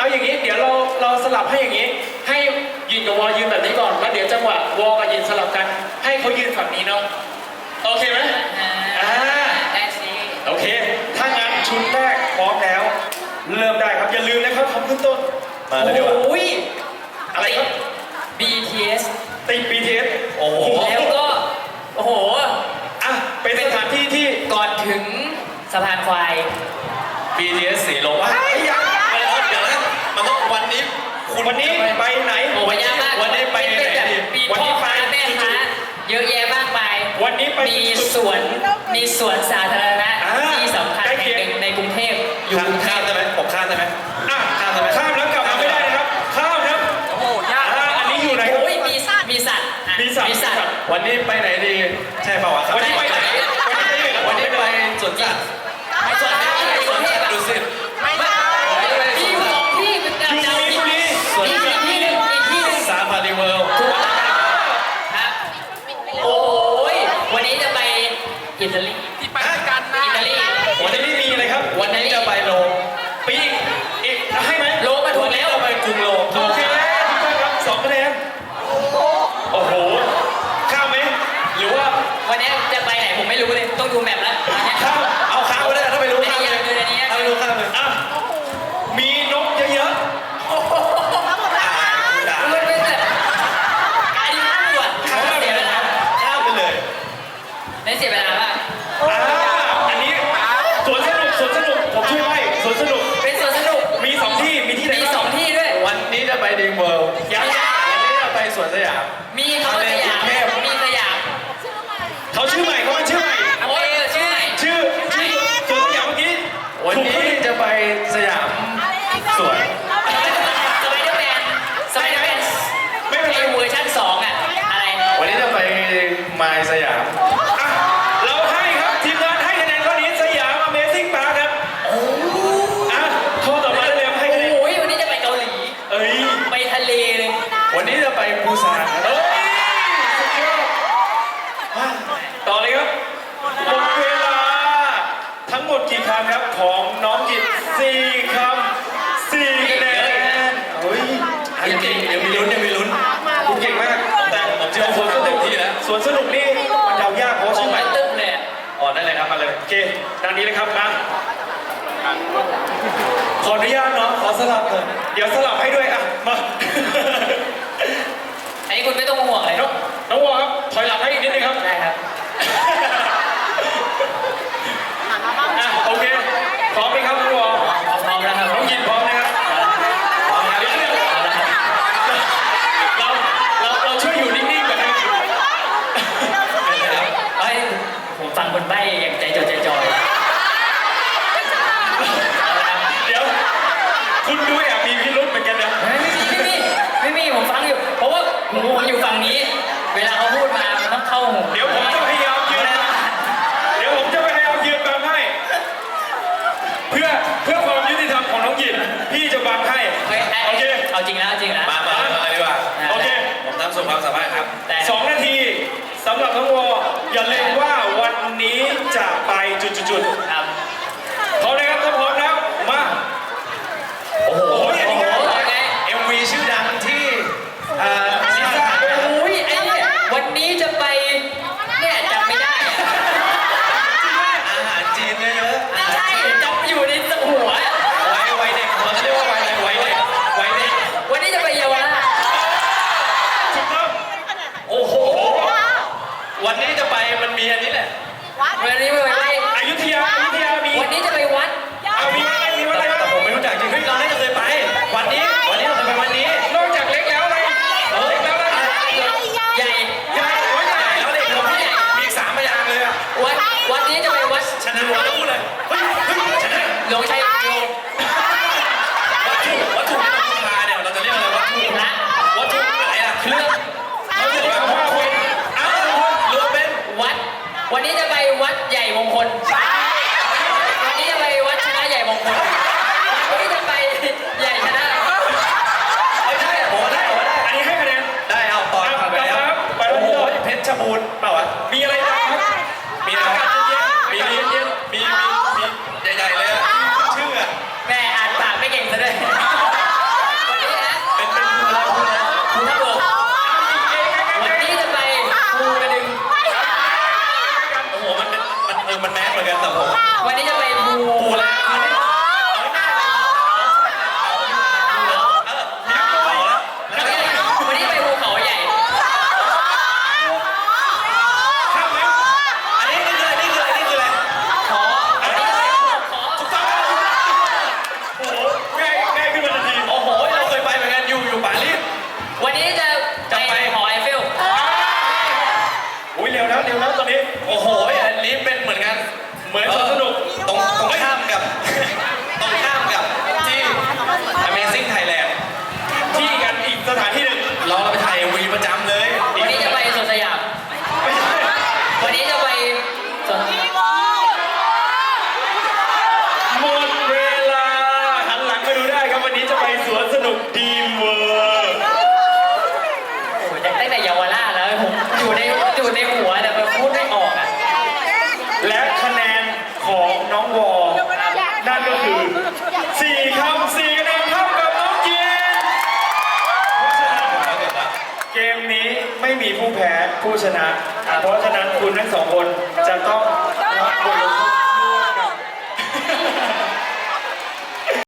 เอาอย่างนี้ เดี๋ยวเราเราสลับให้อย่างนี้ ให้ยินกับวอยืนแบบนี้ก่อนแล้วเดี๋ยวจังหวะวอกับยินสลับกัน ให้เขายืนฝั่งนี้เนาะโอเคไหมอ่าได้สิโอเค ถ้างั้นชุดแรกพร้อมแล้ว เริ่มได้ครับอย่าลืมนะครับคำขึ้นต้นมาเลยดีกว่าโอ้ยอะไรครับ BTS ติด BTS โอ้โหแล้วก็โอ้โหอะเป็นสถานที่ที่ก่อนถึงสะพานควาย BTS สีลมว้ายยัง เดี๋ยวนะมันต้องวันนี้ คุณวันนี้ไปไหน โอ้ยยากมากวันนี้ไปเป็นแบบไหนดีมีวันพ่นี้อไปค้าแม่ค้าเยอะแยะมากมาย วันนี้ไป มีสวน มีสวนสาธารณะอ่าที่สำคัญใกล้แห่เคียง งหนึ่งในกรุงเทพอยู่ข้ามกรุงเทข้ามพได้ไหมผมข้ามได้ไหมอะข้ามได้ไหมข้ามแล้วกลับมาไม่ได้นะครับ ข้ามครับ โอ้โหยากอ่าอันนี้อยู่ไหนครับ โอ้ยมีสัตว์มีสัตว์อะมีสัตว์มีสัตว์ วันนี้ไปไหนดี ใช่เปล่าวะครับวันนี้ไปไหน วันนี้ไปไหนวันนี้ไปสวนสัตว์ ไม่สวนสัตว์ที่ในกรุงเทพอะ ดูสิ ไม่ไม่มีอยู่สองที่เป็นการ อยู่ เดา มี อี บุรี กที่หนึ่งอีกที่หนึ่ง ซาฟารีเวิลด์ ครับโอ้ยวันนี้จะไปอิตาลีที่ไปกันนะอิตาลี วันนี้มีอะไรครับ วั นนี้จะไปโรมปีกอีกให้ไหมโลมาถูกแล้วจะไปกรุงโรมโอเคทุกท่านครับสองคะแนนโอ้โหข้ามไหมหรือว่าวันนี้จะไปไหนผมไม่รู้เลยต้องดูแมปแล้ววันนี้ข้ามเอาข้ามไปได้ถ้าไม่รู้อันข้ามนี้เลอยยากดูอันนี้ถ้าไม่รู้ข้ามเลยอะมีนกเยอะด่ามันเป็นแบบการที่พูดอะเสียเวลาข้ามไปเลยไม่เสียเวลา เวิลด์ยังวันนี้จะไปสวนสยาม มีคำว่าสยามมีสยาม เขาชื่อใหม่เขาเป็นชื่อใหม่ โอ้ยชื่อไหน ชื่อชื่อสวนสยามเมื่อกี้ วันนี้จะไปสยามสวน สไปเดอร์แมนสไปเดอร์แมน ไม่เป็นไร เวอร์ชันสองอะอะไร วันนี้จะไปมายสยาม อะเราให้ครับทีมงานให้คะแนนข้อนี้สยาม Amazing Park ครับอะข้อต่อมาได้เลยครับให้คะแนน โอ้ยวันนี้จะไปเกาหลี เอ้ย ไปทะเลเลย วันนี้จะไปปูซาน เอ้ยสุดยอดมาต่อเลยครับหมดเวลา ทั้งหมดกี่คำครับของน้องกิตสี่คำสี่คะแนนเฮ้ยยังเก่งยังมีลุ้นยังมีลุ้นคุณเก่งมากแต่ผมเชื่อว่าคนก็เต็มที่แล้วสวนสนุกนี่มันเดายากเพราะว่าขอชื่งอใหมัม่นตึ้มเลยอะอ๋อได้เลยครับมาเลยโอเคด้านนี้เลยครับมาขออนุญาตเนาะขอสลับหน่อยเดี๋ยวสลับให้ด้วยอะมาอันนี้คุณไม่ต้องห่วงเลยน้องน้องวอครับถอยหลังให้อีกนิดนึงครับ ได้ครับ อะโอเคพร้อมไหมครับน้องวอ พร้อมแล้วครับ น้องยินพร้อมนะครับ พร้อมแล้ว เดี๋ยวเดี๋ยว พร้อมแล้วครับ เราเราเราช่วยอยู่นิ่งๆก่อนนะ เฮ้ยผมฟังคนใบ้อย่างใจจดใจจ่อเอาละครับ เดี๋ยว คุณดูแอบมีพิรุธเหมือนกันนะไม่มีไม่มีไม่มีผมฟังอยู่ เพราะว่าหูผมอยู่ฝั่งนี้ เวลาเขาพูดมามันต้องเข้าหูเดี๋ยวผมจะพยายามยืนเดี๋ยวผมจะพยายามยืนบังให้ เพื่อเพื่อความยุติธรรมของน้องหยินพี่จะบังให้ เฮ้ยไอ้โอเค เอาจริงแล้วเอาจริงแล้วมามามาดีกว่าโอเค ผมทำสุดความสามารถครับ แต่ สองนาทีสำหรับน้องวออย่าลืมว่า ไม่ใช่โยมวัตถุวัตถุที่เราพาเนี่ยเราจะเรียกอะไรวัตถุนะวัตถุอะไรล่ะเครื่องเราเรียวัาถุนนอ้าวหรือเป็นวัด วันนี้จะไปวัดใหญ่มงคล วันนี้จะไปวัดชนะใหญ่มงคล วัจะไปใหญ่ชนะ ไม่ใช่โหได้โหได้อันนี้ให้คะแนนได้เอาต่านไปแล้วไปต่เเพชรบูรณ์เปล่ามีอะไร ตรงตรงข้ามกับ ไม่มีผู้แพ้ผู้ชนะ เพราะฉะนั้นคุณทั้งสองคนจะต้อง